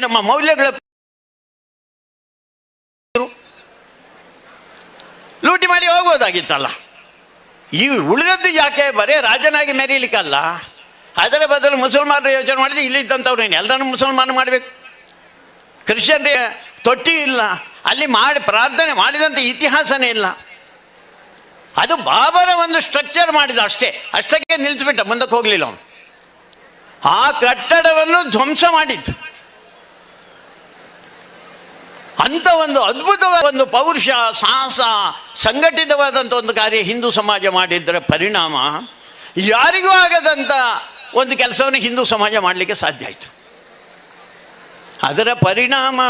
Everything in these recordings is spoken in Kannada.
ನಮ್ಮ ಮೌಲ್ಯಗಳ ಲೂಟಿ ಮಾಡಿ ಹೋಗೋದಾಗಿತ್ತಲ್ಲ. ಈ ಉಳಿದದ್ದು ಯಾಕೆ? ಬರೇ ರಾಜನಾಗಿ ಮೆರೀಲಿಕ್ಕಲ್ಲ. ಅದರ ಬದಲು ಮುಸಲ್ಮಾನರು ಯೋಚನೆ ಮಾಡಿದ್ರೆ ಇಲ್ಲಿದ್ದಂಥವ್ರು ಏನು ಎಲ್ಲರೂ ಮುಸಲ್ಮಾನ ಮಾಡಬೇಕು. ಕ್ರಿಶ್ಚಿಯನ್ರಿಗೆ ತೊಟ್ಟಿ ಇಲ್ಲ. ಅಲ್ಲಿ ಮಾಡಿ ಪ್ರಾರ್ಥನೆ ಮಾಡಿದಂಥ ಇತಿಹಾಸನೇ ಇಲ್ಲ. ಅದು ಬಾಬರ ಒಂದು ಸ್ಟ್ರಕ್ಚರ್ ಮಾಡಿದ ಅಷ್ಟೇ. ಅಷ್ಟಕ್ಕೆ ನಿಲ್ಲಿಸ್ಬಿಟ್ಟ, ಮುಂದಕ್ಕೆ ಹೋಗಲಿಲ್ಲ ಅವನು. ಆ ಕಟ್ಟಡವನ್ನು ಧ್ವಂಸ ಮಾಡಿದ್ದು. ಅಂಥ ಒಂದು ಅದ್ಭುತವಾದ ಒಂದು ಪೌರುಷ, ಸಾಹಸ ಸಂಘಟಿತವಾದಂಥ ಒಂದು ಕಾರ್ಯ ಹಿಂದೂ ಸಮಾಜ ಮಾಡಿದ್ದರ ಪರಿಣಾಮ. ಯಾರಿಗೂ ಆಗದಂಥ ಒಂದು ಕೆಲಸವನ್ನು ಹಿಂದೂ ಸಮಾಜ ಮಾಡಲಿಕ್ಕೆ ಸಾಧ್ಯ ಆಯಿತು. ಅದರ ಪರಿಣಾಮ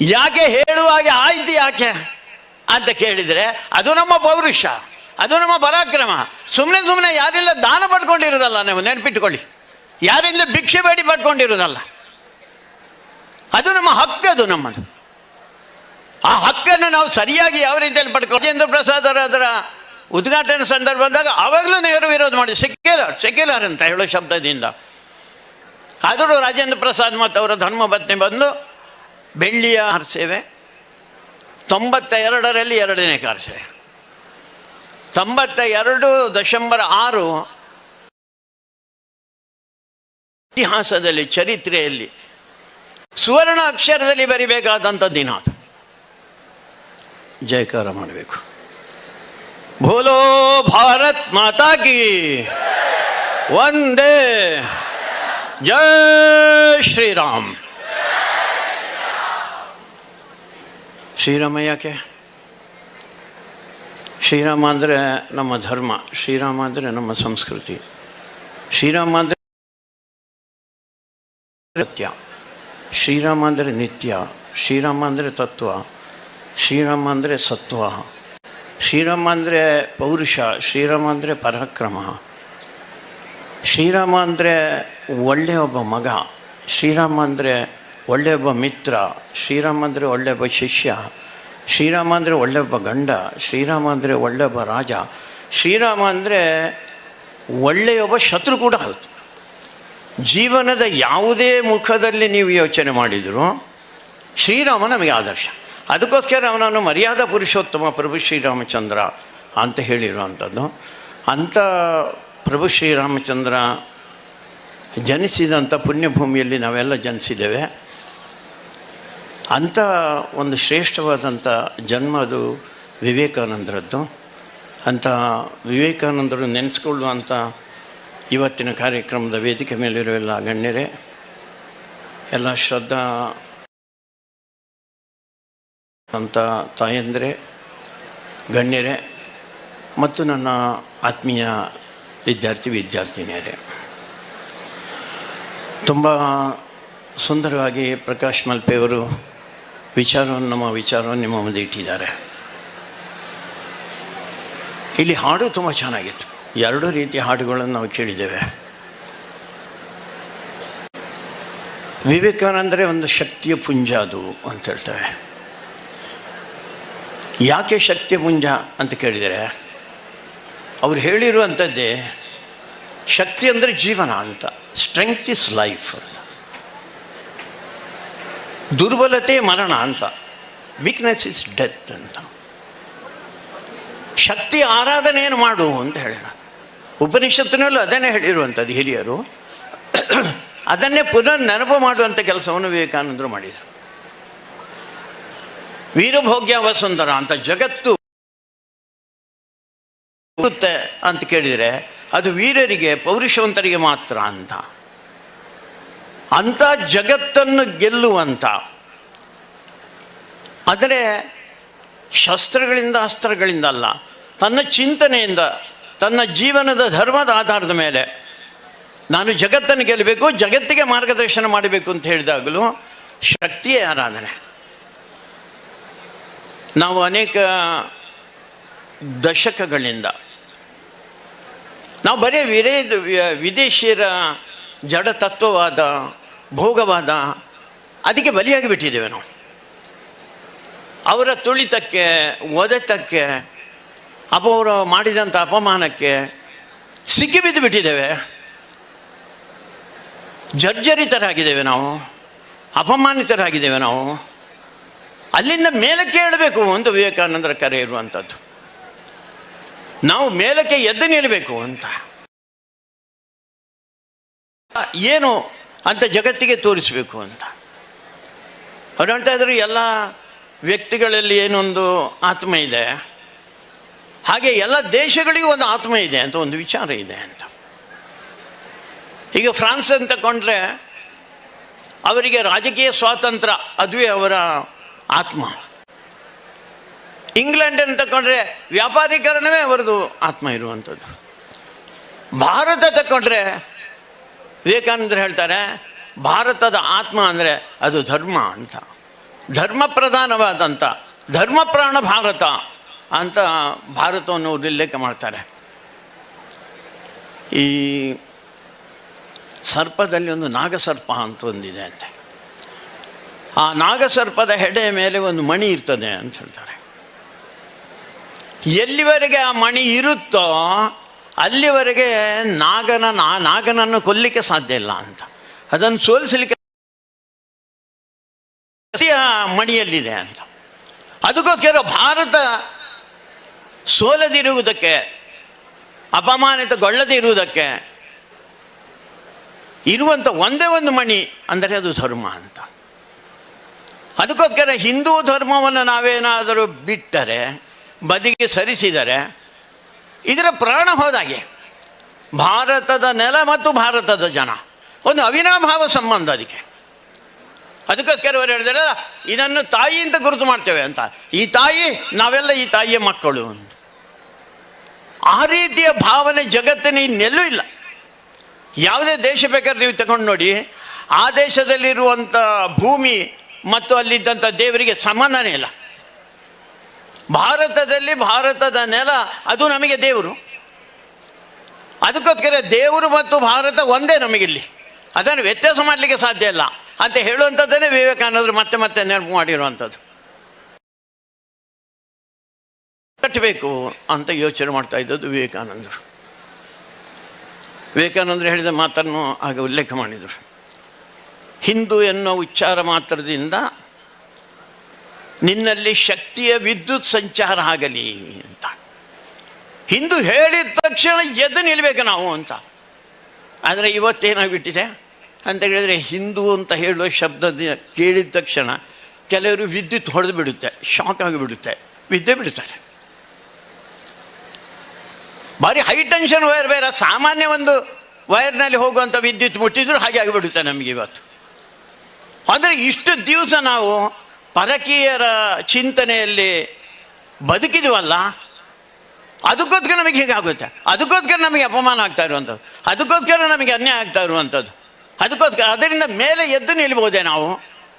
ಯಾಕೆ ಹೇಳುವಾಗೆ ಆಯ್ತು ಯಾಕೆ ಅಂತ ಕೇಳಿದರೆ, ಅದು ನಮ್ಮ ಪೌರುಷ, ಅದು ನಮ್ಮ ಪರಾಕ್ರಮ. ಸುಮ್ಮನೆ ಸುಮ್ಮನೆ ಯಾರೆಲ್ಲ ದಾನ ಪಡ್ಕೊಂಡಿರೋದಲ್ಲ ನೀವು ನೆನಪಿಟ್ಟುಕೊಳ್ಳಿ ಯಾರಿಂದ ಭಿಕ್ಷೆ ಬೇಡಿ ಪಡ್ಕೊಂಡಿರೋದಲ್ಲ ಅದು ನಮ್ಮ ಹಕ್ಕದು ನಮ್ಮದು. ಆ ಹಕ್ಕನ್ನು ನಾವು ಸರಿಯಾಗಿ ಯಾವ ರೀತಿಯಲ್ಲಿ ಪಡ್ಕೊ ರಾಜೇಂದ್ರ ಪ್ರಸಾದ್ ಅವರ ಅದರ ಉದ್ಘಾಟನೆ ಸಂದರ್ಭ ಬಂದಾಗ ಆವಾಗಲೂ ನೆಹರು ವಿರೋಧ ಮಾಡಿ ಸೆಕ್ಯುಲರ್ ಸೆಕ್ಯುಲರ್ ಅಂತ ಹೇಳೋ ಶಬ್ದದಿಂದ. ಆದರೂ ರಾಜೇಂದ್ರ ಪ್ರಸಾದ್ ಮತ್ತು ಅವರ ಧರ್ಮಪತ್ನಿ ಬಂದು ಬೆಳ್ಳಿಯ ಸೇವೆ ತೊಂಬತ್ತ ಎರಡರಲ್ಲಿ ಎರಡನೇ ಕಾರ್ಸೇವೆ ತೊಂಬತ್ತ ಎರಡು ದಶಂಬರ್ ಆರು ಇತಿಹಾಸದಲ್ಲಿ, ಚರಿತ್ರೆಯಲ್ಲಿ ಸುವರ್ಣ ಅಕ್ಷರದಲ್ಲಿ ಬರಿಬೇಕಾದಂಥ ದಿನ ಅದು. ಜಯಕಾರ ಮಾಡಬೇಕು. ಭೋಲೋ ಭಾರತ್ ಮಾತಾ ಕಿ ಒಂದೇ ಜಯ ಶ್ರೀರಾಮ್. ಶ್ರೀರಾಮ ಯಾಕೆ? ಶ್ರೀರಾಮ ಅಂದರೆ ನಮ್ಮ ಧರ್ಮ, ಶ್ರೀರಾಮ ಅಂದರೆ ನಮ್ಮ ಸಂಸ್ಕೃತಿ. ಶ್ರೀರಾಮ ಅಂದರೆ ಸತ್ಯ. ಶ್ರೀರಾಮ ಅಂದರೆ ನಿತ್ಯ ಶ್ರೀರಾಮ ಅಂದರೆ ತತ್ವ ಶ್ರೀರಾಮ ಅಂದರೆ ಸತ್ವ ಶ್ರೀರಾಮ ಅಂದರೆ ಪೌರುಷ ಶ್ರೀರಾಮ ಅಂದರೆ ಪರಾಕ್ರಮ ಶ್ರೀರಾಮ ಅಂದರೆ ಒಳ್ಳೆಯ ಒಬ್ಬ ಮಗ ಶ್ರೀರಾಮ ಅಂದರೆ ಒಳ್ಳೆಯ ಒಬ್ಬ ಮಿತ್ರ ಶ್ರೀರಾಮ ಅಂದರೆ ಒಳ್ಳೆಯ ಒಬ್ಬ ಶಿಷ್ಯ ಶ್ರೀರಾಮ ಅಂದರೆ ಒಳ್ಳೆಯ ಒಬ್ಬ ಗಂಡ ಶ್ರೀರಾಮ ಅಂದರೆ ಒಳ್ಳೆಯ ಒಬ್ಬ ರಾಜ ಶ್ರೀರಾಮ ಅಂದರೆ ಒಳ್ಳೆಯ ಒಬ್ಬ ಶತ್ರು ಕೂಡ ಹೌದು ಜೀವನದ ಯಾವುದೇ ಮುಖದಲ್ಲಿ ನೀವು ಯೋಚನೆ ಮಾಡಿದರೂ, ಶ್ರೀರಾಮ ನಮಗೆ ಆದರ್ಶ. ಅದಕ್ಕೋಸ್ಕರ ಅವನನ್ನು ಮರ್ಯಾದ ಪುರುಷೋತ್ತಮ ಪ್ರಭು ಶ್ರೀರಾಮಚಂದ್ರ ಅಂತ ಹೇಳಿರುವಂಥದ್ದು. ಅಂಥ ಪ್ರಭು ಶ್ರೀರಾಮಚಂದ್ರ ಜನಿಸಿದಂಥ ಪುಣ್ಯಭೂಮಿಯಲ್ಲಿ ನಾವೆಲ್ಲ ಜನಿಸಿದ್ದೇವೆ. ಅಂಥ ಒಂದು ಶ್ರೇಷ್ಠವಾದಂಥ ಜನ್ಮ ಅದು ವಿವೇಕಾನಂದರದ್ದು. ಅಂಥ ವಿವೇಕಾನಂದರು ನೆನೆಸ್ಕೊಳ್ಳುವಂಥ ಇವತ್ತಿನ ಕಾರ್ಯಕ್ರಮದ ವೇದಿಕೆ ಮೇಲಿರುವ ಎಲ್ಲ ಗಣ್ಯರೇ, ಎಲ್ಲ ಶ್ರದ್ಧಾ ಅಂತ ತಾಯಂದರೆ, ಗಣ್ಯರೇ, ಮತ್ತು ನನ್ನ ಆತ್ಮೀಯ ವಿದ್ಯಾರ್ಥಿ ವಿದ್ಯಾರ್ಥಿನಿಯರೇ. ತುಂಬ ಸುಂದರವಾಗಿ ಪ್ರಕಾಶ್ ಮಲ್ಪೆಯವರು ವಿಚಾರವನ್ನು, ನಮ್ಮ ವಿಚಾರವನ್ನು ನಿಮ್ಮ ಮುಂದೆ ಇಟ್ಟಿದ್ದಾರೆ. ಇಲ್ಲಿ ಹಾಡು ತುಂಬ ಚೆನ್ನಾಗಿತ್ತು. ಎರಡು ರೀತಿಯ ಹಾಡುಗಳನ್ನು ನಾವು ಕೇಳಿದ್ದೇವೆ. ವಿವೇಕಾನಂದರೆ ಒಂದು ಶಕ್ತಿಯ ಪುಂಜ ಅದು ಅಂತ ಹೇಳ್ತೇವೆ. ಯಾಕೆ ಶಕ್ತಿಯ ಪುಂಜ ಅಂತ ಕೇಳಿದರೆ, ಅವ್ರು ಹೇಳಿರುವಂಥದ್ದೇ ಶಕ್ತಿ ಅಂದರೆ ಜೀವನ ಅಂತ ಸ್ಟ್ರೆಂಗ್ತ್ ಇಸ್ ಲೈಫ್ ಅಂತ. ದುರ್ಬಲತೆ ಮರಣ ಅಂತ ವೀಕ್ನೆಸ್ ಇಸ್ ಡೆತ್ ಅಂತ. ಶಕ್ತಿ ಆರಾಧನೆಯನ್ನು ಮಾಡು ಅಂತ ಹೇಳ್ಯಾರ ಉಪನಿಷತ್ತಿನಲ್ಲೂ ಅದನ್ನೇ ಹೇಳಿರುವಂಥದ್ದು ಹಿರಿಯರು. ಅದನ್ನೇ ಪುನರ್ ನೆನಪು ಮಾಡುವಂಥ ಕೆಲಸವನ್ನು ವಿವೇಕಾನಂದರು ಮಾಡಿದರು. ವೀರಭೋಗ್ಯ ವಸುಂಧರ ಅಂತ ಜಗತ್ತು ಅಂತ ಕೇಳಿದರೆ ಅದು ವೀರರಿಗೆ, ಪೌರುಷವಂತರಿಗೆ ಮಾತ್ರ ಅಂತ. ಅಂಥ ಜಗತ್ತನ್ನು ಗೆಲ್ಲುವಂಥ. ಆದರೆ ಶಸ್ತ್ರಗಳಿಂದ ಅಸ್ತ್ರಗಳಿಂದ ಅಲ್ಲ, ತನ್ನ ಚಿಂತನೆಯಿಂದ ತನ್ನ ಜೀವನದ ಧರ್ಮದ ಆಧಾರದ ಮೇಲೆ ನಾನು ಜಗತ್ತನ್ನು ಗೆಲ್ಲಬೇಕು, ಜಗತ್ತಿಗೆ ಮಾರ್ಗದರ್ಶನ ಮಾಡಬೇಕು ಅಂತ ಹೇಳಿದಾಗಲೂ ಶಕ್ತಿಯೇ ಆರಾಧನೆ. ನಾವು ಅನೇಕ ದಶಕಗಳಿಂದ ನಾವು ಬರೀ ವಿರೇ ವಿದೇಶಿಯರ ಜಡ ತತ್ವವಾದ, ಭೋಗವಾದ, ಅದಕ್ಕೆ ಬಲಿಯಾಗಿ ಬಿಟ್ಟಿದ್ದೇವೆ ನಾವು. ಅವರ ತುಳಿತಕ್ಕೆ, ಒದೆತಕ್ಕೆ ಅಪ ಅವರು ಮಾಡಿದಂಥ ಅಪಮಾನಕ್ಕೆ ಸಿಕ್ಕಿಬಿದ್ದು ಬಿಟ್ಟಿದ್ದೇವೆ. ಜರ್ಜರಿತರಾಗಿದ್ದೇವೆ ನಾವು, ಅಪಮಾನಿತರಾಗಿದ್ದೇವೆ ನಾವು. ಅಲ್ಲಿಂದ ಮೇಲಕ್ಕೆ ಹೇಳಬೇಕು ಅಂತ ವಿವೇಕಾನಂದರ ಕರೆ ಇರುವಂಥದ್ದು ನಾವು ಮೇಲಕ್ಕೆ ಎದ್ದು ನಿಲ್ಲಬೇಕು ಅಂತ. ಏನು ಅಂತ ಜಗತ್ತಿಗೆ ತೋರಿಸಬೇಕು ಅಂತ. ಅವ್ರು ಹೇಳ್ತಾ ಇದ್ರು, ಎಲ್ಲ ವ್ಯಕ್ತಿಗಳಲ್ಲಿ ಏನೊಂದು ಆತ್ಮ ಇದೆ. ಹಾಗೆ ಎಲ್ಲ ದೇಶಗಳಿಗೂ ಒಂದು ಆತ್ಮ ಇದೆ ಅಂತ, ಒಂದು ವಿಚಾರ ಇದೆ ಅಂತ. ಈಗ ಫ್ರಾನ್ಸ್ ಅಂತ ಕೊಂಡ್ರೆ ಅವರಿಗೆ ರಾಜಕೀಯ ಸ್ವಾತಂತ್ರ್ಯ ಅದುವೇ ಅವರ ಆತ್ಮ. ಇಂಗ್ಲೆಂಡ್ ಅಂತ ಕೊಂಡ್ರೆ ವ್ಯಾಪಾರೀಕರಣವೇ ಅವರದು ಆತ್ಮ ಇರುವಂಥದ್ದು. ಭಾರತ ತಕೊಂಡ್ರೆ ವಿವೇಕಾನಂದರು ಹೇಳ್ತಾರೆ, ಭಾರತದ ಆತ್ಮ ಅಂದರೆ ಅದು ಧರ್ಮ ಅಂತ. ಧರ್ಮ ಪ್ರಧಾನವಾದಂಥ, ಧರ್ಮ ಪ್ರಾಣ ಭಾರತ. ಅಂತ ಭಾರತವನ್ನು ಉಲ್ಲೇಖ ಮಾಡ್ತಾರೆ. ಈ ಸರ್ಪದಲ್ಲಿ ಒಂದು ನಾಗಸರ್ಪ ಅಂತ ಒಂದಿದೆ ಅಂತೆ. ಆ ನಾಗಸರ್ಪದ ಹೆಡೆಯ ಮೇಲೆ ಒಂದು ಮಣಿ ಇರ್ತದೆ ಅಂತ ಹೇಳ್ತಾರೆ. ಎಲ್ಲಿವರೆಗೆ ಆ ಮಣಿ ಇರುತ್ತೋ ಅಲ್ಲಿವರೆಗೆ ನಾಗನ ನಾಗನನ್ನು ಕೊಲ್ಲಿಕ್ಕೆ ಸಾಧ್ಯ ಇಲ್ಲ ಅಂತ. ಅದನ್ನು ಸೋಲಿಸಲಿಕ್ಕೆ ಮಣಿಯಲ್ಲಿದೆ ಅಂತ. ಅದಕ್ಕೋಸ್ಕರ ಭಾರತ ಸೋಲದಿರುವುದಕ್ಕೆ ಅಪಮಾನಿತಗೊಳ್ಳದೇ ಇರುವುದಕ್ಕೆ ಇರುವಂಥ ಒಂದೇ ಒಂದು ಮಣಿ ಅಂದರೆ ಅದು ಧರ್ಮ ಅಂತ. ಅದಕ್ಕೋಸ್ಕರ ಹಿಂದೂ ಧರ್ಮವನ್ನು ನಾವೇನಾದರೂ ಬಿಟ್ಟರೆ, ಬದಿಗೆ ಸರಿಸಿದರೆ, ಇದರ ಪ್ರಾಣ ಹೋದಾಗೆ, ಭಾರತದ ನೆಲ ಮತ್ತು ಭಾರತದ ಜನ, ಒಂದು ಅವಿನಾಭಾವ ಸಂಬಂಧ ಅದಕ್ಕೆ. ಅದಕ್ಕೋಸ್ಕರ ಅವರು ಹೇಳಿದಾರಲ್ಲ ಇದನ್ನು ತಾಯಿ ಅಂತ ಗುರುತು ಮಾಡ್ತೇವೆ ಅಂತ. ಈ ತಾಯಿ, ನಾವೆಲ್ಲ ಈ ತಾಯಿಯ ಮಕ್ಕಳು ಅಂತ. ಆ ರೀತಿಯ ಭಾವನೆ ಜಗತ್ತಿನ ಇನ್ನೆಲ್ಲೂ ಇಲ್ಲ. ಯಾವುದೇ ದೇಶ ಬೇಕಾದ್ರೆ ನೀವು ತಗೊಂಡು ನೋಡಿ, ಆ ದೇಶದಲ್ಲಿರುವಂಥ ಭೂಮಿ ಮತ್ತು ಅಲ್ಲಿದ್ದಂಥ ದೇವರಿಗೆ ಸಮಾನನೇ ಇಲ್ಲ. ಭಾರತದಲ್ಲಿ ಭಾರತದ ನೆಲ, ಅದು ನಮಗೆ ದೇವರು. ಅದಕ್ಕೋಸ್ಕರ ದೇವರು ಮತ್ತು ಭಾರತ ಒಂದೇ ನಮಗಿಲ್ಲಿ. ಅದನ್ನು ವ್ಯತ್ಯಾಸ ಮಾಡಲಿಕ್ಕೆ ಸಾಧ್ಯ ಇಲ್ಲ. ಅಂತ ಹೇಳುವಂಥದ್ದನ್ನೇ ವಿವೇಕಾನಂದರು ಮತ್ತೆ ಮತ್ತೆ ನೆನಪು ಮಾಡಿರುವಂಥದ್ದು. ಕಟ್ಟಬೇಕು ಅಂತ ಯೋಚನೆ ಮಾಡ್ತಾ ಇದ್ದದ್ದು ವಿವೇಕಾನಂದರು. ವಿವೇಕಾನಂದರು ಹೇಳಿದ ಮಾತನ್ನು ಆಗ ಉಲ್ಲೇಖ ಮಾಡಿದರು. ಹಿಂದೂ ಎನ್ನುವ ಉಚ್ಚಾರ ಮಾತ್ರದಿಂದ ನಿನ್ನಲ್ಲಿ ಶಕ್ತಿಯ ವಿದ್ಯುತ್ ಸಂಚಾರ ಆಗಲಿ ಅಂತ. ಹಿಂದೂ ಹೇಳಿದ ತಕ್ಷಣ ಎದ್ದು ನಿಲ್ಲಬೇಕು ನಾವು ಅಂತ. ಆದರೆ ಇವತ್ತೇನಾಗ್ಬಿಟ್ಟಿದೆ? ಅಂತ ಹೇಳಿದರೆ ಹಿಂದೂ ಅಂತ ಹೇಳುವ ಶಬ್ದ ಕೇಳಿದ ತಕ್ಷಣ ಕೆಲವರು ವಿದ್ಯುತ್ ಹೊಡೆದು ಬಿಡುತ್ತೆ ಶಾಕ್ ಆಗಿಬಿಡುತ್ತೆ ವಿದ್ಯೆ ಬಿಡ್ತಾರೆ. ಭಾರಿ ಹೈ ಟೆನ್ಷನ್ ವೈರ್ ಬೇರೆ. ಸಾಮಾನ್ಯ ಒಂದು ವೈರ್ನಲ್ಲಿ ಹೋಗುವಂಥ ವಿದ್ಯುತ್ ಮುಟ್ಟಿದ್ರು ಹಾಗೆ ಆಗಿಬಿಡುತ್ತೆ ನಮಗೆ ಇವತ್ತು. ಅಂದರೆ ಇಷ್ಟು ದಿವಸ ನಾವು ಪರಕೀಯರ ಚಿಂತನೆಯಲ್ಲಿ ಬದುಕಿದ್ವಲ್ಲ, ಅದಕ್ಕೋಸ್ಕರ ನಮಗೆ ಹೀಗಾಗುತ್ತೆ. ಅದಕ್ಕೋಸ್ಕರ ನಮಗೆ ಅಪಮಾನ ಆಗ್ತಾ ಇರುವಂಥದ್ದು. ಅದಕ್ಕೋಸ್ಕರ ನಮಗೆ ಅನ್ಯಾಯ ಆಗ್ತಾ ಇರುವಂಥದ್ದು. ಅದಕ್ಕೋಸ್ಕರ ಅದರಿಂದ ಮೇಲೆ ಎದ್ದು ನಿಲ್ಬೋದೇ ನಾವು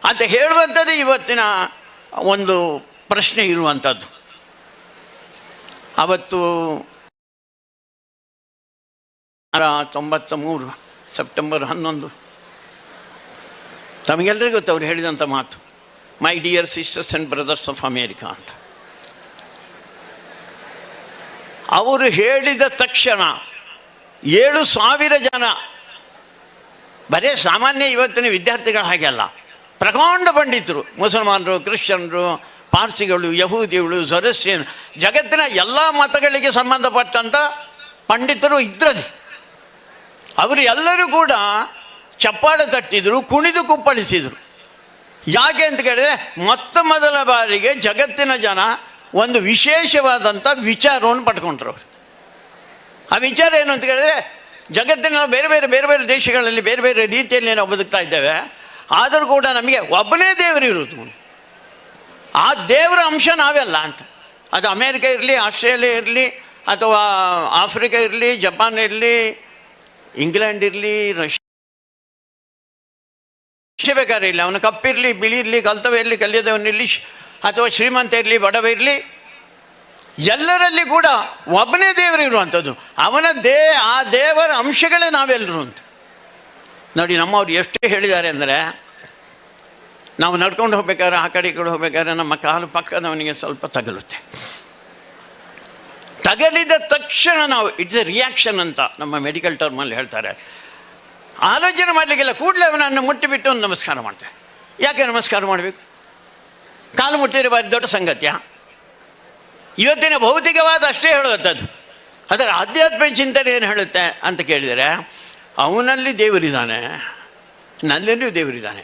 ಅಂತ ಹೇಳುವಂಥದ್ದೇ ಇವತ್ತಿನ ಒಂದು ಪ್ರಶ್ನೆ ಇರುವಂಥದ್ದು. ಅವತ್ತು ತೊಂಬತ್ತ ಮೂರು ಸೆಪ್ಟೆಂಬರ್ ಹನ್ನೊಂದು. ತಮಗೆಲ್ಲರಿಗೂ ಗೊತ್ತು ಅವ್ರು ಹೇಳಿದಂಥ ಮಾತು. My dear sisters and brothers of America ಅಂತ. ಅವರು ಹೇಳಿದ ತಕ್ಷಣ ಏಳು ಸಾವಿರ ಜನ, ಬರೇ ಸಾಮಾನ್ಯ ಇವತ್ತಿನ ವಿದ್ಯಾರ್ಥಿಗಳು ಹಾಗೆ ಅಲ್ಲ ಪ್ರಕಾಂಡ ಪಂಡಿತರು, ಮುಸಲ್ಮಾನರು, ಕ್ರಿಶ್ಚಿಯನ್ರು, ಪಾರ್ಸಿಗಳು, ಯಹೂದಿಗಳು ಸೊರೆಸ್ಟಿಯನ್ ಜಗತ್ತಿನ ಎಲ್ಲ ಮತಗಳಿಗೆ ಸಂಬಂಧಪಟ್ಟಂಥ ಪಂಡಿತರು ಇದ್ರಲ್ಲಿ. ಅವರು ಎಲ್ಲರೂ ಕೂಡ ಚಪ್ಪಾಳೆ ತಟ್ಟಿದ್ರು, ಕುಣಿದು ಕುಪ್ಪಳಿಸಿದರು. ಯಾಕೆ ಅಂತ ಕೇಳಿದರೆ, ಮೊತ್ತ ಮೊದಲ ಬಾರಿಗೆ ಜಗತ್ತಿನ ಜನ ಒಂದು ವಿಶೇಷವಾದಂಥ ವಿಚಾರವನ್ನು ಪಡ್ಕೊಂಡ್ರು. ಆ ವಿಚಾರ ಏನು ಅಂತ ಕೇಳಿದರೆ, ಜಗತ್ತಿನ ಬೇರೆ ಬೇರೆ ಬೇರೆ ಬೇರೆ ದೇಶಗಳಲ್ಲಿ ಬೇರೆ ಬೇರೆ ರೀತಿಯಲ್ಲಿ ನಾವು ಬದುಕ್ತಾ ಇದ್ದೇವೆ. ಆದರೂ ಕೂಡ ನಮಗೆ ಒಬ್ಬನೇ ದೇವರು ಇರೋದು ಆ ದೇವರ ಅಂಶ ನಾವೆಲ್ಲ ಅಂತ. ಅದು ಅಮೇರಿಕ ಇರಲಿ, ಆಸ್ಟ್ರೇಲಿಯಾ ಇರಲಿ, ಅಥವಾ ಆಫ್ರಿಕಾ ಇರಲಿ, ಜಪಾನ್ ಇರಲಿ ಇಂಗ್ಲೆಂಡ್ ಇರಲಿ ರಷ್ಯಾ ಬೇಕಾದ್ರೆ ಇಲ್ಲ. ಅವನು ಕಪ್ಪಿರಲಿ ಬಿಳಿ ಇರಲಿ ಕಲ್ತವ ಇರಲಿ ಕಲಿಯದವನಿರಲಿ ಅಥವಾ ಶ್ರೀಮಂತ ಇರಲಿ, ಬಡವ ಇರಲಿ, ಎಲ್ಲರಲ್ಲಿ ಕೂಡ ಒಬ್ಬನೇ ದೇವರು ಇರುವಂಥದ್ದು. ಅವನ ದೇ, ಆ ದೇವರ ಅಂಶಗಳೇ ನಾವೆಲ್ಲರೂ ಅಂತ. ನೋಡಿ, ನಮ್ಮವ್ರು ಎಷ್ಟು ಹೇಳಿದ್ದಾರೆ ಅಂದರೆ, ನಾವು ನಡ್ಕೊಂಡು ಹೋಗ್ಬೇಕಾದ್ರೆ, ಆ ಕಡೆ ಈ ಕಡೆ ಹೋಗ್ಬೇಕಾದ್ರೆ ನಮ್ಮ ಕಾಲು ಪಕ್ಕದವನಿಗೆ ಸ್ವಲ್ಪ ತಗಲುತ್ತೆ. ತಗಲಿದ ತಕ್ಷಣ ನಾವು ಇಟ್ಸ್ ಎ ರಿಯಾಕ್ಷನ್ ಅಂತ ನಮ್ಮ ಮೆಡಿಕಲ್ ಟರ್ಮಲ್ಲಿ ಹೇಳ್ತಾರೆ. ಆಲೋಚನೆ ಮಾಡಲಿಕ್ಕಿಲ್ಲ, ಕೂಡಲೇ ಅವನನ್ನು ಮುಟ್ಟಿಬಿಟ್ಟು ಒಂದು ನಮಸ್ಕಾರ ಮಾಡ್ತಾರೆ ಯಾಕೆ ನಮಸ್ಕಾರ ಮಾಡಬೇಕು? ಕಾಲು ಮುಟ್ಟಿದ್ರೆ ಬಾರಿ ದೊಡ್ಡ ಸಂಗತಿಯ? ಇವತ್ತಿನ ಭೌತಿಕವಾದ ಅಷ್ಟೇ ಹೇಳುವಂಥದ್ದು. ಅದರ ಆಧ್ಯಾತ್ಮಿಕ ಚಿಂತನೆ ಏನು ಹೇಳುತ್ತೆ ಅಂತ ಕೇಳಿದರೆ, ಅವನಲ್ಲಿ ದೇವರಿದ್ದಾನೆ, ನನ್ನಲ್ಲಿಯೂ ದೇವರಿದ್ದಾನೆ.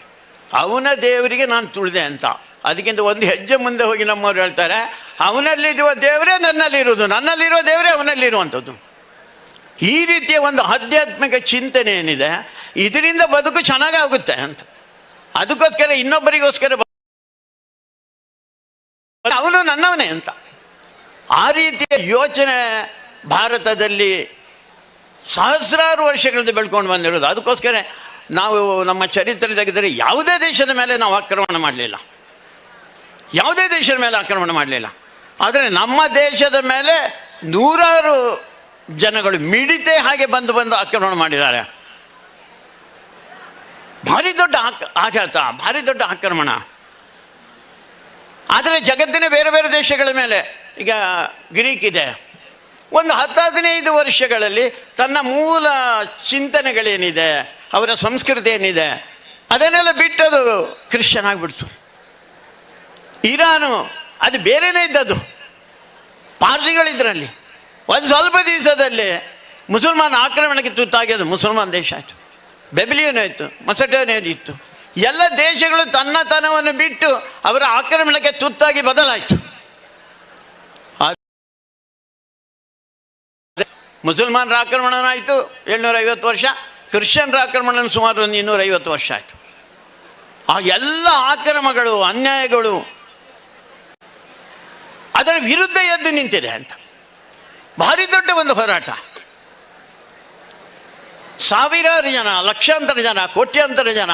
ಅವನ ದೇವರಿಗೆ ನಾನು ತುಳಿದೆ ಅಂತ. ಅದಕ್ಕಿಂತ ಒಂದು ಹೆಜ್ಜೆ ಮುಂದೆ ಹೋಗಿ ನಮ್ಮವ್ರು ಹೇಳ್ತಾರೆ ಅವನಲ್ಲಿರುವ ದೇವರೇ ನನ್ನಲ್ಲಿರುವುದು. ನನ್ನಲ್ಲಿರೋ ದೇವರೇ ಅವನಲ್ಲಿರುವಂಥದ್ದು. ಈ ರೀತಿಯ ಒಂದು ಆಧ್ಯಾತ್ಮಿಕ ಚಿಂತನೆ ಏನಿದೆ, ಇದರಿಂದ ಬದುಕು ಚೆನ್ನಾಗಾಗುತ್ತೆ ಅಂತ. ಅದಕ್ಕೋಸ್ಕರ ಇನ್ನೊಬ್ಬರಿಗೋಸ್ಕರ ಅವನು ನನ್ನವನೇ ಅಂತ. ಆ ರೀತಿಯ ಯೋಚನೆ ಭಾರತದಲ್ಲಿ ಸಹಸ್ರಾರು ವರ್ಷಗಳಿಂದ ಬೆಳ್ಕೊಂಡು ಬಂದಿರೋದು. ಅದಕ್ಕೋಸ್ಕರ ನಾವು ನಮ್ಮ ಚರಿತ್ರೆ ತೆಗೆದರೆ ಯಾವುದೇ ದೇಶದ ಮೇಲೆ ನಾವು ಆಕ್ರಮಣ ಮಾಡಲಿಲ್ಲ. ಯಾವುದೇ ದೇಶದ ಮೇಲೆ ಆಕ್ರಮಣ ಮಾಡಲಿಲ್ಲ. ಆದರೆ ನಮ್ಮ ದೇಶದ ಮೇಲೆ ನೂರಾರು ಜನಗಳು ಮಿಡಿತೆ ಹಾಗೆ ಬಂದು ಬಂದು ಆಕ್ರಮಣ ಮಾಡಿದ್ದಾರೆ. ಭಾರಿ ದೊಡ್ಡ ಆಕ್, ಆಘಾತ, ಭಾರಿ ದೊಡ್ಡ ಆಕ್ರಮಣ. ಆದರೆ ಜಗತ್ತಿನ ಬೇರೆ ಬೇರೆ ದೇಶಗಳ ಮೇಲೆ ಈಗ ಗ್ರೀಕ್ ಇದೆ. ಒಂದು ಹತ್ತು ಹದಿನೈದು ವರ್ಷಗಳಲ್ಲಿ ತನ್ನ ಮೂಲ ಚಿಂತನೆಗಳೇನಿದೆ, ಅವರ ಸಂಸ್ಕೃತಿ ಏನಿದೆ, ಅದನ್ನೆಲ್ಲ ಬಿಟ್ಟದು ಕ್ರಿಶ್ಚಿಯನ್ ಆಗಿಬಿಡ್ತು. ಇರಾನು, ಅದು ಬೇರೆನೇ ಇದ್ದದ್ದು. ಪಾರ್ಸಿಗಳಿದ್ರಲ್ಲಿ ಒಂದು ಸ್ವಲ್ಪ ದಿವಸದಲ್ಲಿ ಮುಸಲ್ಮಾನ್ ಆಕ್ರಮಣಕ್ಕೆ ತುತ್ತಾಗಿ ಅದು ಮುಸಲ್ಮಾನ್ ದೇಶ ಆಯಿತು. ಬೆಬಿಲಿಯನ್ ಆಯಿತು ಮಸಟೋನಿಯನ್ ಇತ್ತು. ಎಲ್ಲ ದೇಶಗಳು ತನ್ನತನವನ್ನು ಬಿಟ್ಟು ಅವರ ಆಕ್ರಮಣಕ್ಕೆ ತುತ್ತಾಗಿ ಬದಲಾಯಿತು. ಮುಸಲ್ಮಾನರ ಆಕ್ರಮಣನಾಯಿತು ಏಳ್ನೂರ ಐವತ್ತು ವರ್ಷ, ಕ್ರಿಶ್ಚಿಯನ್ರ ಆಕ್ರಮಣ ಸುಮಾರು ಒಂದು ಇನ್ನೂರ ಐವತ್ತು ವರ್ಷ ಆಯಿತು. ಆ ಎಲ್ಲ ಆಕ್ರಮಗಳು, ಅನ್ಯಾಯಗಳು ಅದರ ವಿರುದ್ಧ ಎದ್ದು ನಿಂತಿದೆ ಅಂತ. ಭಾರಿ ದೊಡ್ಡ ಒಂದು ಹೋರಾಟ. ಸಾವಿರಾರು ಜನ, ಲಕ್ಷಾಂತರ ಜನ, ಕೋಟ್ಯಾಂತರ ಜನ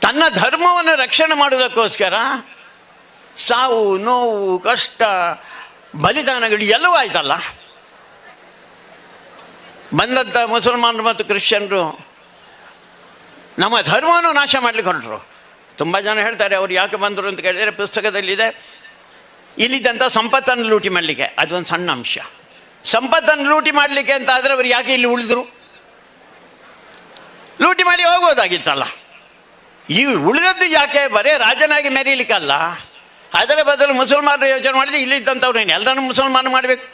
ತನ್ನ ಧರ್ಮವನ್ನು ರಕ್ಷಣೆ ಮಾಡುವುದಕ್ಕೋಸ್ಕರ ಸಾವು, ನೋವು, ಕಷ್ಟ, ಬಲಿದಾನಗಳು ಎಲ್ಲವೂ ಆಯ್ತಲ್ಲ. ಬಂದಂಥ ಮುಸಲ್ಮಾನರು ಮತ್ತು ಕ್ರಿಶ್ಚಿಯನ್ರು ನಮ್ಮ ಧರ್ಮವನ್ನು ನಾಶ ಮಾಡಲಿಕ್ಕೆ ಹೊರಟರು. ತುಂಬ ಜನ ಹೇಳ್ತಾರೆ, ಅವ್ರು ಯಾಕೆ ಬಂದರು? ಅಂತ ಕೇಳಿದರೆ, ಪುಸ್ತಕದಲ್ಲಿದೆ ಇಲ್ಲಿದ್ದಂಥ ಸಂಪತ್ತನ್ನು ಲೂಟಿ ಮಾಡಲಿಕ್ಕೆ, ಅದೊಂದು ಸಣ್ಣ ಅಂಶ. ಸಂಪತ್ತನ್ನು ಲೂಟಿ ಮಾಡಲಿಕ್ಕೆ ಅಂತ ಆದರೆ ಅವರು ಯಾಕೆ ಇಲ್ಲಿ ಉಳಿದ್ರು? ಲೂಟಿ ಮಾಡಿ ಹೋಗೋದಾಗಿತ್ತಲ್ಲ. ಈ ಉಳಿದದ್ದು ಯಾಕೆ? ಬರೇ ರಾಜನಾಗಿ ಮೆರೀಲಿಕ್ಕಲ್ಲ. ಅದರ ಬದಲು ಮುಸಲ್ಮಾನರು ಯೋಚನೆ ಮಾಡಿದ್ರೆ ಏನು? ಎಲ್ಲರನ್ನು ಮುಸಲ್ಮಾನ ಮಾಡಬೇಕು.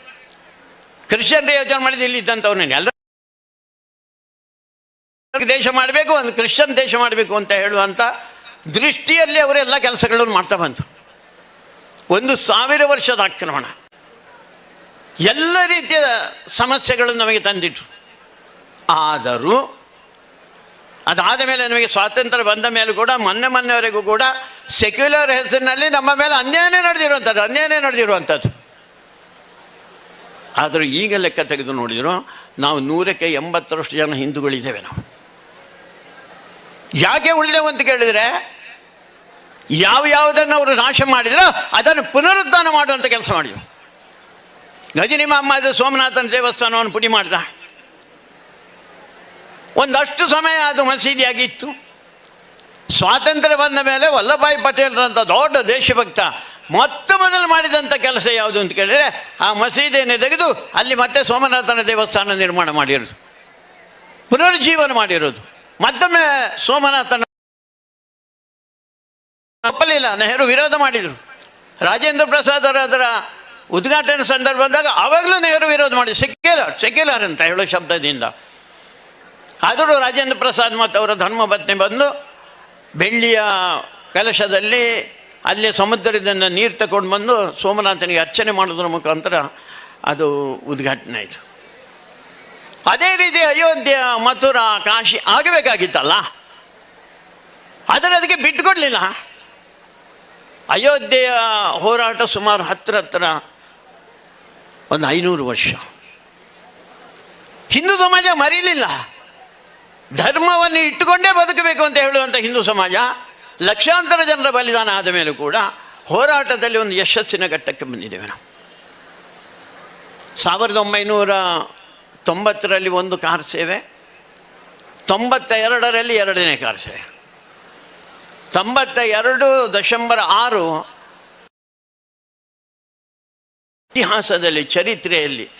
ಕ್ರಿಶ್ಚಿಯನ್ರು ಯೋಚನೆ ಮಾಡಿದ್ರೆ ಇಲ್ಲಿದ್ದಂಥವ್ರೇನು ಎಲ್ಲ ದೇಶ ಮಾಡಬೇಕು, ಒಂದು ಕ್ರಿಶ್ಚಿಯನ್ ದೇಶ ಮಾಡಬೇಕು ಅಂತ ಹೇಳುವಂಥ ದೃಷ್ಟಿಯಲ್ಲಿ ಅವರೆಲ್ಲ ಕೆಲಸಗಳನ್ನು ಮಾಡ್ತಾ ಬಂತು ಒಂದು ಸಾವಿರ ವರ್ಷದ ಆಕ್ರಮಣ ಎಲ್ಲ ರೀತಿಯ ಸಮಸ್ಯೆಗಳು ನಮಗೆ ತಂದಿಟ್ಟು ಆದರೂ ಅದಾದ ಮೇಲೆ ನಮಗೆ ಸ್ವಾತಂತ್ರ್ಯ ಬಂದ ಮೇಲೆ ಕೂಡ, ಮೊನ್ನೆ ಮೊನ್ನೆವರೆಗೂ ಕೂಡ ಸೆಕ್ಯುಲರ್ ಹೆಸರಿನಲ್ಲಿ ನಮ್ಮ ಮೇಲೆ ಅನ್ಯಾಯನೇ ನಡೆದಿರುವಂಥದ್ದು ಅನ್ಯಾಯನೇ ನಡೆದಿರುವಂಥದ್ದು. ಆದರೂ ಈಗ ಲೆಕ್ಕ ತೆಗೆದು ನೋಡಿದ್ರು, ನಾವು ನೂರಕ್ಕೆ ಎಂಬತ್ತರಷ್ಟು ಜನ ಹಿಂದೂಗಳಿದ್ದೇವೆ ನಾವು. ಯಾಕೆ ಉಳಿದೆವು ಅಂತ ಕೇಳಿದರೆ ಯಾವ ಯಾವುದನ್ನು ಅವರು ನಾಶ ಮಾಡಿದ್ರೋ ಅದನ್ನು ಪುನರುದ್ಧಾನ ಮಾಡುವಂಥ ಕೆಲಸ ಮಾಡಿದ್ರು. ಗಜನಿ ಮಹಮ್ಮದ ಸೋಮನಾಥನ ದೇವಸ್ಥಾನವನ್ನು ಪುಡಿ ಮಾಡಿದ. ಒಂದಷ್ಟು ಸಮಯ ಅದು ಮಸೀದಿಯಾಗಿತ್ತು. ಸ್ವಾತಂತ್ರ್ಯ ಬಂದ ಮೇಲೆ ವಲ್ಲಭಾಯಿ ಪಟೇಲ್ರಂಥ ದೊಡ್ಡ ದೇಶಭಕ್ತ ಮೊತ್ತ ಮೊದಲು ಮಾಡಿದಂಥ ಕೆಲಸ ಯಾವುದು ಅಂತ ಕೇಳಿದರೆ ಆ ಮಸೀದಿಯನ್ನು ತೆಗೆದು ಅಲ್ಲಿ ಮತ್ತೆ ಸೋಮನಾಥನ ದೇವಸ್ಥಾನ ನಿರ್ಮಾಣ ಮಾಡಿರೋದು. ಪುನರುಜ್ಜೀವನ ಮಾಡಿರೋದು. ಮತ್ತೊಮ್ಮೆ ಸೋಮನಾಥನ ಒಪ್ಪಲಿಲ್ಲ ನೆಹರು ವಿರೋಧ ಮಾಡಿದರು. ರಾಜೇಂದ್ರ ಪ್ರಸಾದ್ ಅವರು ಅದರ ಉದ್ಘಾಟನೆ ಸಂದರ್ಭ ಬಂದಾಗ ನೆಹರು ವಿರೋಧ ಮಾಡಿ ಸೆಕ್ಯುಲರ್ ಸೆಕ್ಯುಲರ್ ಅಂತ ಹೇಳೋ ಶಬ್ದದಿಂದ. ಆದರೂ ರಾಜೇಂದ್ರ ಪ್ರಸಾದ್ ಮತ್ತು ಅವರ ಧರ್ಮಪತ್ನಿ ಬಂದು ಬೆಳ್ಳಿಯ ಕಲಶದಲ್ಲಿ ಅಲ್ಲಿ ಸಮುದ್ರದಿಂದ ನೀರು ತಗೊಂಡು ಬಂದು ಸೋಮನಾಥನಿಗೆ ಅರ್ಚನೆ ಮಾಡೋದ್ರ ಮುಖಾಂತರ ಅದು ಉದ್ಘಾಟನೆ ಆಯಿತು. ಅದೇ ರೀತಿ ಅಯೋಧ್ಯೆ, ಮಥುರಾ, ಕಾಶಿ ಆಗಬೇಕಾಗಿತ್ತಲ್ಲ? ಆದರೆ ಅದಕ್ಕೆ ಬಿಟ್ಟುಕೊಡ್ಲಿಲ್ಲ ಅಯೋಧ್ಯೆಯ ಹೋರಾಟ ಸುಮಾರು ಹತ್ತಿರ ಹತ್ತಿರ ಒಂದು ಐನೂರು ವರ್ಷ. ಹಿಂದೂ ಸಮಾಜ ಮರೀಲಿಲ್ಲ. ಧರ್ಮವನ್ನು ಇಟ್ಟುಕೊಂಡೇ ಬದುಕಬೇಕು ಅಂತ ಹೇಳುವಂಥ ಹಿಂದೂ ಸಮಾಜ, ಲಕ್ಷಾಂತರ ಜನರ ಬಲಿದಾನ ಆದ ಮೇಲೂ ಕೂಡ ಹೋರಾಟದಲ್ಲಿ ಒಂದು ಯಶಸ್ಸಿನ ಘಟ್ಟಕ್ಕೆ ಬಂದಿದ್ದೇವೆ ನಾವು. ಸಾವಿರದ ಒಂಬೈನೂರ ತೊಂಬತ್ತರಲ್ಲಿ ಒಂದು ಕಾರ್ ಸೇವೆ ತೊಂಬತ್ತ ಎರಡರಲ್ಲಿ ಎರಡನೇ ಕಾರ್ ಸೇವೆ. ತೊಂಬತ್ತ ಎರಡು ದಶಂಬರ್ ಆರು ಇತಿಹಾಸದಲ್ಲಿ, ಚರಿತ್ರೆಯಲ್ಲಿ,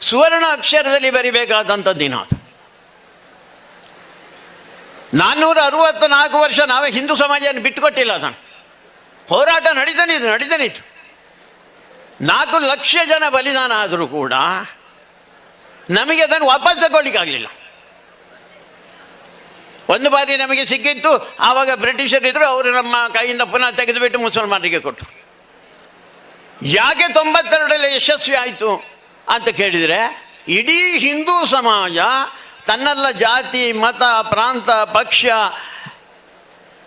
ಸುವರ್ಣ ಅಕ್ಷರದಲ್ಲಿ ಬರಿಬೇಕಾದಂಥ ದಿನ ಅದು. ನಾನ್ನೂರ ಅರವತ್ತ ನಾಲ್ಕು ವರ್ಷ ನಾವೇ ಹಿಂದೂ ಸಮಾಜವನ್ನು ಬಿಟ್ಟುಕೊಟ್ಟಿಲ್ಲ ಅದನ್ನು. ಹೋರಾಟ ನಡೀತಾನೆ ಇದು, ನಡೀತಾನೆ ಇತ್ತು. ನಾಲ್ಕು ಲಕ್ಷ ಜನ ಬಲಿದಾನ ಆದರೂ ಕೂಡ ನಮಗೆ ಅದನ್ನು ವಾಪಸ್ ತಗೊಳ್ಳಿಕ್ಕಾಗಲಿಲ್ಲ. ಒಂದು ಬಾರಿ ನಮಗೆ ಸಿಕ್ಕಿತ್ತು, ಆವಾಗ ಬ್ರಿಟಿಷರಿದ್ದರು ಅವರು ನಮ್ಮ ಕೈಯಿಂದ ಪುನಃ ತೆಗೆದುಬಿಟ್ಟು ಮುಸಲ್ಮಾನರಿಗೆ ಕೊಟ್ಟರು ಯಾಕೆ ತೊಂಬತ್ತೆರಡರಲ್ಲಿ ಯಶಸ್ವಿ ಆಯಿತು ಅಂತ ಕೇಳಿದರೆ, ಇಡೀ ಹಿಂದೂ ಸಮಾಜ, ತನ್ನೆಲ್ಲ ಜಾತಿ, ಮತ, ಪ್ರಾಂತ, ಪಕ್ಷ,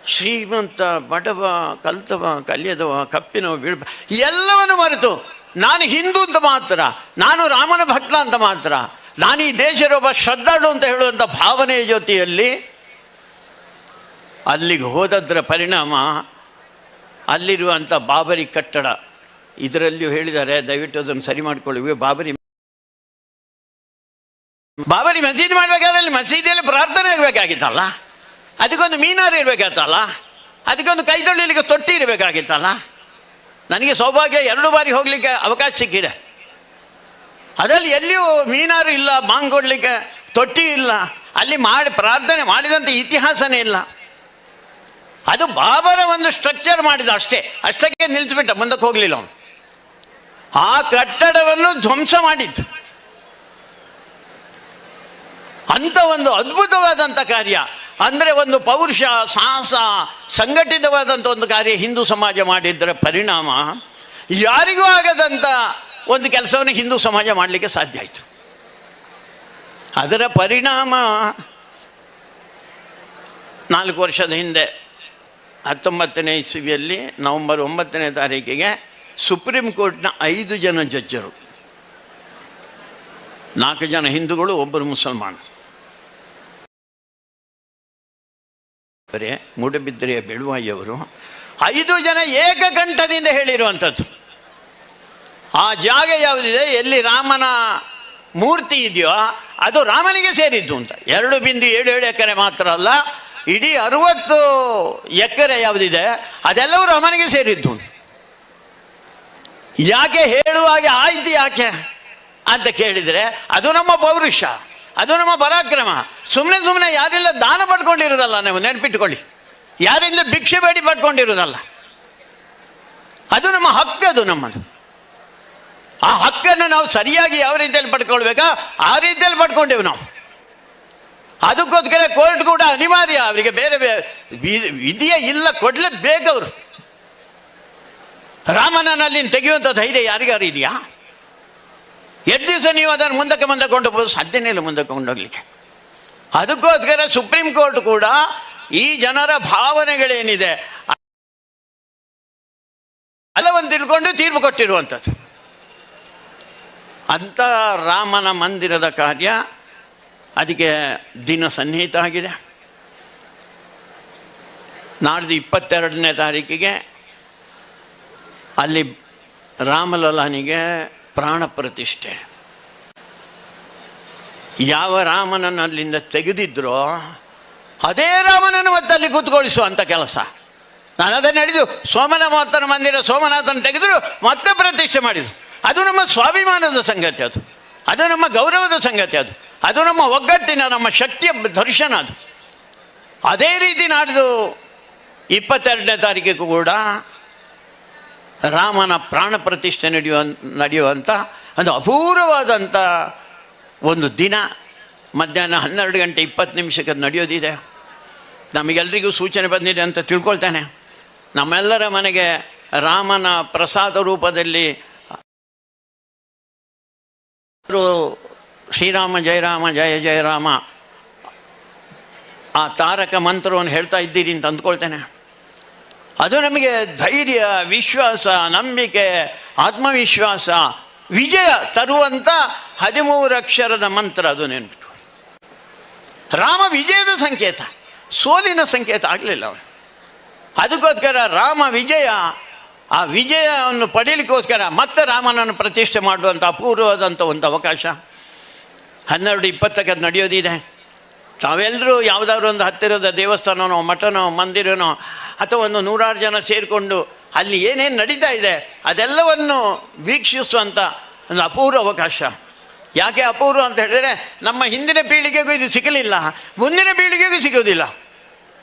ಶ್ರೀಮಂತ, ಬಡವ, ಕಲ್ತವ, ಕಲಿಯದವ, ಕಪ್ಪಿನವ, ಬೀಳ್ಬ, ಎಲ್ಲವನ್ನು ಮರೆತು, ನಾನು ಹಿಂದೂ ಅಂತ ಮಾತ್ರ, ನಾನು ರಾಮನ ಭಕ್ತ ಅಂತ ಮಾತ್ರ, ನಾನು ಈ ದೇಶದ ಒಬ್ಬ ಶ್ರದ್ಧಾಳು ಅಂತ ಹೇಳುವಂಥ ಭಾವನೆಯ ಜೊತೆಯಲ್ಲಿ ಅಲ್ಲಿಗೆ ಹೋದದ್ರ ಪರಿಣಾಮ ಅಲ್ಲಿರುವಂಥ ಬಾಬರಿ ಕಟ್ಟಡ. ಇದರಲ್ಲಿಯೂ ಹೇಳಿದ್ದಾರೆ, ದಯವಿಟ್ಟು ಅದನ್ನು ಸರಿ ಮಾಡಿಕೊಳ್ಳಿ ಬಾಬರಿ ಬಾಬರಿ ಮಸೀದಿ ಮಾಡಬೇಕಾದ್ರೆ ಅಲ್ಲಿ ಮಸೀದಿಯಲ್ಲಿ ಪ್ರಾರ್ಥನೆ ಆಗಬೇಕಾಗಿತ್ತಲ್ಲ ಅದಕ್ಕೊಂದು ಮೀನಾರು ಇರಬೇಕಾಗಿತ್ತಲ್ಲ? ಅದಕ್ಕೊಂದು ಕೈ ತೊಳಿಲಿಕ್ಕೆ ತೊಟ್ಟಿ ಇರಬೇಕಾಗಿತ್ತಲ್ಲ? ನನಗೆ ಸೌಭಾಗ್ಯ, ಎರಡು ಬಾರಿ ಹೋಗಲಿಕ್ಕೆ ಅವಕಾಶ ಸಿಕ್ಕಿದೆ. ಅದರಲ್ಲಿ ಎಲ್ಲಿಯೂ ಮೀನಾರು ಇಲ್ಲ ಮಾಂಗೊಡ್ಲಿಕ್ಕೆ ತೊಟ್ಟಿ ಇಲ್ಲ. ಅಲ್ಲಿ ಮಾಡಿ ಪ್ರಾರ್ಥನೆ ಮಾಡಿದಂಥ ಇತಿಹಾಸನೇ ಇಲ್ಲ. ಅದು ಬಾಬರ ಒಂದು ಸ್ಟ್ರಕ್ಚರ್ ಮಾಡಿದ ಅಷ್ಟೇ. ಅಷ್ಟಕ್ಕೆ ನಿಲ್ಲಿಸ್ಬಿಟ್ಟ, ಮುಂದಕ್ಕೆ ಹೋಗಲಿಲ್ಲ ಅವನು. ಆ ಕಟ್ಟಡವನ್ನು ಧ್ವಂಸ ಮಾಡಿದ್ದು. ಅಂಥ ಒಂದು ಅದ್ಭುತವಾದಂಥ ಕಾರ್ಯ. ಅಂದರೆ ಒಂದು ಪೌರುಷ, ಸಾಹಸ ಸಂಘಟಿತವಾದಂಥ ಒಂದು ಕಾರ್ಯ ಹಿಂದೂ ಸಮಾಜ ಮಾಡಿದ್ದರ ಪರಿಣಾಮ. ಯಾರಿಗೂ ಆಗದಂಥ ಒಂದು ಕೆಲಸವನ್ನು ಹಿಂದೂ ಸಮಾಜ ಮಾಡಲಿಕ್ಕೆ ಸಾಧ್ಯ ಆಯಿತು. ಅದರ ಪರಿಣಾಮ ನಾಲ್ಕು ವರ್ಷದ ಹಿಂದೆ ಹತ್ತೊಂಬತ್ತನೇ ಇಸವಿಯಲ್ಲಿ ನವಂಬರ್ ಒಂಬತ್ತನೇ ತಾರೀಕಿಗೆ ಸುಪ್ರೀಂ ಕೋರ್ಟ್ನ ಐದು ಜನ ಜಡ್ಜರು ನಾಲ್ಕು ಜನ ಹಿಂದೂಗಳು, ಒಬ್ಬರು ಮುಸಲ್ಮಾನ. ಬರೇ ಮೂಡಬಿದ್ರೆಯ ಬೆಳುವಾಯಿಯವರು, ಐದು ಜನ ಏಕಕಂಠದಿಂದ ಹೇಳಿರುವಂಥದ್ದು. ಆ ಜಾಗ ಯಾವುದಿದೆ? ಎಲ್ಲಿ ರಾಮನ ಮೂರ್ತಿ ಇದೆಯೋ, ಅದು ರಾಮನಿಗೆ ಸೇರಿದ್ದು ಅಂತ. ಎರಡು ಬಿಂದು ಏಳು ಏಳು ಎಕರೆ ಮಾತ್ರ ಅಲ್ಲ ಇಡೀ ಅರುವತ್ತು ಎಕರೆ ಯಾವುದಿದೆ, ಅದೆಲ್ಲವೂ ರಮನಿಗೆ ಸೇರಿದ್ದು. ಯಾಕೆ ಹೇಳುವಾಗೆ ಆಯ್ತು ಯಾಕೆ ಅಂತ ಕೇಳಿದರೆ, ಅದು ನಮ್ಮ ಪೌರುಷ, ಅದು ನಮ್ಮ ಪರಾಕ್ರಮ. ಸುಮ್ಮನೆ ಸುಮ್ಮನೆ ಯಾರೆಲ್ಲ ದಾನ ಪಡ್ಕೊಂಡಿರೋದಲ್ಲ ನೀವು ನೆನಪಿಟ್ಕೊಳ್ಳಿ ಯಾರಿಂದ ಭಿಕ್ಷೆ ಬೇಡಿ ಪಡ್ಕೊಂಡಿರೋದಲ್ಲ ಅದು ನಮ್ಮ ಹಕ್ಕದು ನಮ್ಮದು. ಆ ಹಕ್ಕನ್ನು ನಾವು ಸರಿಯಾಗಿ ಯಾವ ರೀತಿಯಲ್ಲಿ ಪಡ್ಕೊಳ್ಬೇಕಾ? ಆ ರೀತಿಯಲ್ಲಿ ಪಡ್ಕೊಂಡೆವು ನಾವು. ಅದಕ್ಕೋಸ್ಕರ ಕೋರ್ಟ್ ಕೂಡ ಅನಿವಾರ್ಯ. ಅವರಿಗೆ ಬೇರೆ ವಿಧಿಯ ಇಲ್ಲ ಕೊಡಲೇಬೇಕು ಅವರು. ರಾಮನಲ್ಲಿ ತೆಗೆಯುವಂಥ ಧೈರ್ಯ ಯಾರಿಗಾರು ಇದೆಯಾ? ಎಷ್ಟು ದಿವಸ ನೀವು ಅದನ್ನು ಮುಂದಕ್ಕೆ ಮುಂದಕ್ಕೆ ಕೊಂಡೋಗ್ಬೋದು ಸಾಧ್ಯನೇ ಇಲ್ಲ ಮುಂದಕ್ಕೆ ಕೊಂಡೋಗ್ಲಿಕ್ಕೆ ಅದಕ್ಕೋಸ್ಕರ ಸುಪ್ರೀಂ ಕೋರ್ಟ್ ಕೂಡ ಈ ಜನರ ಭಾವನೆಗಳೇನಿದೆ ಅಲ್ಲವನ್ನು ತಿಳ್ಕೊಂಡು ತೀರ್ಪು ಕೊಟ್ಟಿರುವಂಥದ್ದು. ಅಂಥ ರಾಮನ ಮಂದಿರದ ಕಾರ್ಯ ಅದಕ್ಕೆ ದಿನ ಸನ್ನಿಹಿತ ಆಗಿದೆ. ನಾಡ್ದು ಇಪ್ಪತ್ತೆರಡನೇ ತಾರೀಕಿಗೆ ಅಲ್ಲಿ ರಾಮಲಲ್ಲನಿಗೆ ಪ್ರಾಣ ಪ್ರತಿಷ್ಠೆ. ಯಾವ ರಾಮನನ್ನು ಅಲ್ಲಿಂದ ತೆಗೆದಿದ್ರೋ ಅದೇ ರಾಮನನ್ನು ಮತ್ತೆ ಅಲ್ಲಿ ಕೂತ್ಕೊಳಿಸುವಂಥ ಕೆಲಸ. ನಾನು ಅದನ್ನು ಹೇಳಿದ್ದು ಸೋಮನಾಥನ ಮಂದಿರ ಸೋಮನಾಥನ ತೆಗೆದರು, ಮತ್ತೆ ಪ್ರತಿಷ್ಠೆ ಮಾಡಿದರು. ಅದು ನಮ್ಮ ಸ್ವಾಭಿಮಾನದ ಸಂಗತಿ ಅದು. ಅದು ನಮ್ಮ ಗೌರವದ ಸಂಗತಿ ಅದು. ಅದು ನಮ್ಮ ಒಗ್ಗಟ್ಟಿನ, ನಮ್ಮ ಶಕ್ತಿಯ ದರ್ಶನ ಅದು. ಅದೇ ರೀತಿ ನಾಡಿದು ಇಪ್ಪತ್ತೆರಡನೇ ತಾರೀಕಿಗೂ ಕೂಡ ರಾಮನ ಪ್ರಾಣ ಪ್ರತಿಷ್ಠೆ ನಡೆಯುವ ನಡೆಯುವಂಥ ಒಂದು ಅಪೂರ್ವವಾದಂಥ ಒಂದು ದಿನ. ಮಧ್ಯಾಹ್ನ ಹನ್ನೆರಡು ಗಂಟೆ ಇಪ್ಪತ್ತು ನಿಮಿಷಕ್ಕೆ ನಡೆಯೋದಿದೆ. ನಮಗೆಲ್ಲರಿಗೂ ಸೂಚನೆ ಬಂದಿದೆ ಅಂತ ತಿಳ್ಕೊಳ್ತೇನೆ. ನಮ್ಮೆಲ್ಲರ ಮನೆಗೆ ರಾಮನ ಪ್ರಸಾದ ರೂಪದಲ್ಲಿ ಶ್ರೀರಾಮ ಜಯರಾಮ ಜಯ ಜಯ ರಾಮ. ಆ ತಾರಕ ಮಂತ್ರವನ್ನು ಹೇಳ್ತಾ ಇದ್ದೀರಿ ಅಂತ ಅಂದ್ಕೊಳ್ತೇನೆ. ಅದು ನಮಗೆ ಧೈರ್ಯ, ವಿಶ್ವಾಸ, ನಂಬಿಕೆ, ಆತ್ಮವಿಶ್ವಾಸ, ವಿಜಯ ತರುವಂಥ ಹದಿಮೂರು ಅಕ್ಷರದ ಮಂತ್ರ ಅದು ನೆನಪು ರಾಮ ವಿಜಯದ ಸಂಕೇತ, ಸೋಲಿನ ಸಂಕೇತ ಆಗಲಿಲ್ಲ ಅವನು. ಅದಕ್ಕೋಸ್ಕರ ರಾಮ ವಿಜಯ, ಆ ವಿಜಯವನ್ನು ಪಡೀಲಿಕ್ಕೋಸ್ಕರ ಮತ್ತೆ ರಾಮನನ್ನು ಪ್ರತಿಷ್ಠೆ ಮಾಡುವಂಥ ಅಪೂರ್ವವಾದಂಥ ಒಂದು ಅವಕಾಶ. ಹನ್ನೆರಡು ಇಪ್ಪತ್ತಕ್ಕೆ ಅದು ನಡೆಯೋದಿದೆ. ತಾವೆಲ್ಲರೂ ಯಾವುದಾದ್ರು ಒಂದು ಹತ್ತಿರದ ದೇವಸ್ಥಾನನೋ, ಮಠನೋ, ಮಂದಿರನೋ, ಅಥವಾ ಒಂದು ನೂರಾರು ಜನ ಸೇರಿಕೊಂಡು ಅಲ್ಲಿ ಏನೇನು ನಡೀತಾ ಇದೆ, ಅದೆಲ್ಲವನ್ನು ವೀಕ್ಷಿಸುವಂಥ ಒಂದು ಅಪೂರ್ವ ಅವಕಾಶ. ಯಾಕೆ ಅಪೂರ್ವ ಅಂತ ಹೇಳಿದರೆ, ನಮ್ಮ ಹಿಂದಿನ ಪೀಳಿಗೆಗೂ ಇದು ಸಿಗಲಿಲ್ಲ, ಮುಂದಿನ ಪೀಳಿಗೆಗೂ ಸಿಗೋದಿಲ್ಲ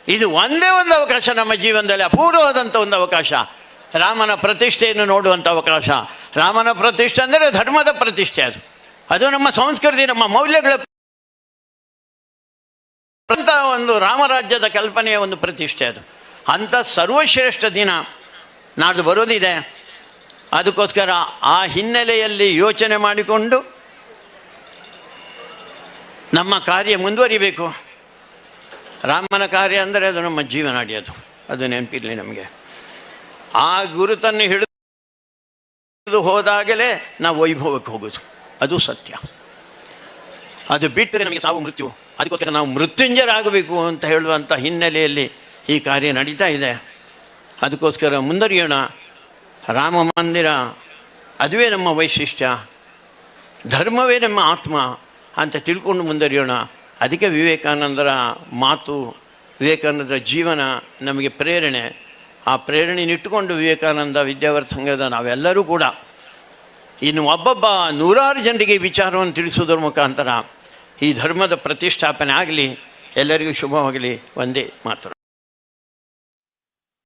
ಇದು ಒಂದೇ ಒಂದು ಅವಕಾಶ ನಮ್ಮ ಜೀವನದಲ್ಲಿ ಅಪೂರ್ವವಾದಂಥ ಒಂದು ಅವಕಾಶ. ರಾಮನ ಪ್ರತಿಷ್ಠೆಯನ್ನು ನೋಡುವಂಥ ಅವಕಾಶ. ರಾಮನ ಪ್ರತಿಷ್ಠೆ ಅಂದರೆ ಧರ್ಮದ ಪ್ರತಿಷ್ಠೆ ಅದು. ಅದು ನಮ್ಮ ಸಂಸ್ಕೃತಿ, ನಮ್ಮ ಮೌಲ್ಯಗಳ ಅಂತ ಒಂದು ರಾಮರಾಜ್ಯದ ಕಲ್ಪನೆಯ ಒಂದು ಪ್ರತಿಷ್ಠೆ ಅದು. ಅಂಥ ಸರ್ವಶ್ರೇಷ್ಠ ದಿನ ನಾಡ್ದು ಬರೋದಿದೆ. ಅದಕ್ಕೋಸ್ಕರ ಆ ಹಿನ್ನೆಲೆಯಲ್ಲಿ ಯೋಚನೆ ಮಾಡಿಕೊಂಡು ನಮ್ಮ ಕಾರ್ಯ ಮುಂದುವರಿಬೇಕು. ರಾಮನ ಕಾರ್ಯ ಅಂದರೆ ಅದು ನಮ್ಮ ಜೀವನ ಅಡಿಯೋದು ಅದು ನೆನಪಿರಲಿ ನಮಗೆ. ಆ ಗುರುತನ್ನು ಹಿಡಿದು ಹೋದಾಗಲೇ ನಾವು ವೈಭವಕ್ಕೆ ಹೋಗೋದು. ಅದು ಸತ್ಯ. ಅದು ಬಿಟ್ಟರೆ ನಮಗೆ ಸಾವು ಮೃತ್ಯು. ಅದಕ್ಕೋಸ್ಕರ ನಾವು ಮೃತ್ಯುಂಜರಾಗಬೇಕು ಅಂತ ಹೇಳುವಂಥ ಹಿನ್ನೆಲೆಯಲ್ಲಿ ಈ ಕಾರ್ಯ ನಡೀತಾ ಇದೆ. ಅದಕ್ಕೋಸ್ಕರ ಮುಂದರಿಯೋಣ. ರಾಮ ಮಂದಿರ, ಅದುವೇ ನಮ್ಮ ವೈಶಿಷ್ಟ್ಯ. ಧರ್ಮವೇ ನಮ್ಮ ಆತ್ಮ ಅಂತ ತಿಳ್ಕೊಂಡು ಮುಂದರಿಯೋಣ. ಅದಕ್ಕೆ ವಿವೇಕಾನಂದರ ಮಾತು, ವಿವೇಕಾನಂದರ ಜೀವನ ನಮಗೆ ಪ್ರೇರಣೆ. ಆ ಪ್ರೇರಣೆನಿಟ್ಟುಕೊಂಡು ವಿವೇಕಾನಂದ ವಿದ್ಯಾವರ್ಧ ಸಂಘದ ನಾವೆಲ್ಲರೂ ಕೂಡ ಇನ್ನು ಒಬ್ಬೊಬ್ಬ ನೂರಾರು ಜನರಿಗೆ ವಿಚಾರವನ್ನು ತಿಳಿಸುವುದರ ಮುಖಾಂತರ ಈ ಧರ್ಮದ ಪ್ರತಿಷ್ಠಾಪನೆ ಆಗಲಿ, ಎಲ್ಲರಿಗೂ ಶುಭವಾಗಲಿ, ಒಂದೇ ಮಾತು.